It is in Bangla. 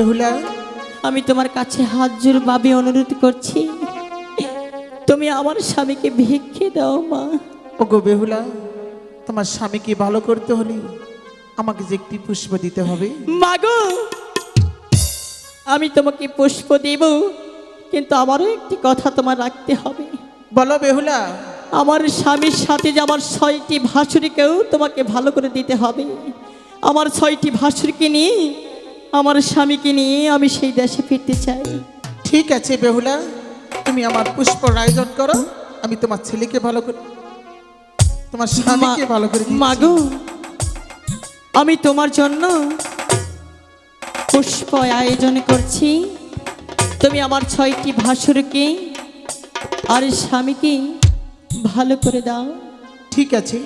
বেহুলা আমি তোমার কাছে হাত জোর বাবে অনুরোধ করছি। তুমি আমার স্বামীকে ভিক্ষে দাও মা। ওগো বেহুলা তোমার স্বামীকে ভালো করতে হলে আমাকে যে একটি পুষ্প দিতে হবে। মাগো আমি তোমাকে পুষ্প দেব কিন্তু আমারও একটি কথা তোমার রাখতে হবে। বলো বেহুলা। আমার স্বামীর সাথে যে আমার ছয়টি ভাসুরিকেও তোমাকে ভালো করে দিতে হবে। আমার ছয়টি ভাসুরকে নিয়ে আমার স্বামীকে নিয়ে আমি সেই দেশে ফিরতে চাই। ঠিক আছে বেহুলা তুমি আমার পুষ্প আয়োজন করো আমি তোমার ছেলেকে ভালো করে তোমার স্বামীকে ভালো করে। মাগো আমি তোমার জন্য পুষ্প আয়োজন করছি। তুমি আমার ছয়টি ভাসুরকে আর স্বামীকে ভালো করে দাও। ঠিক আছে।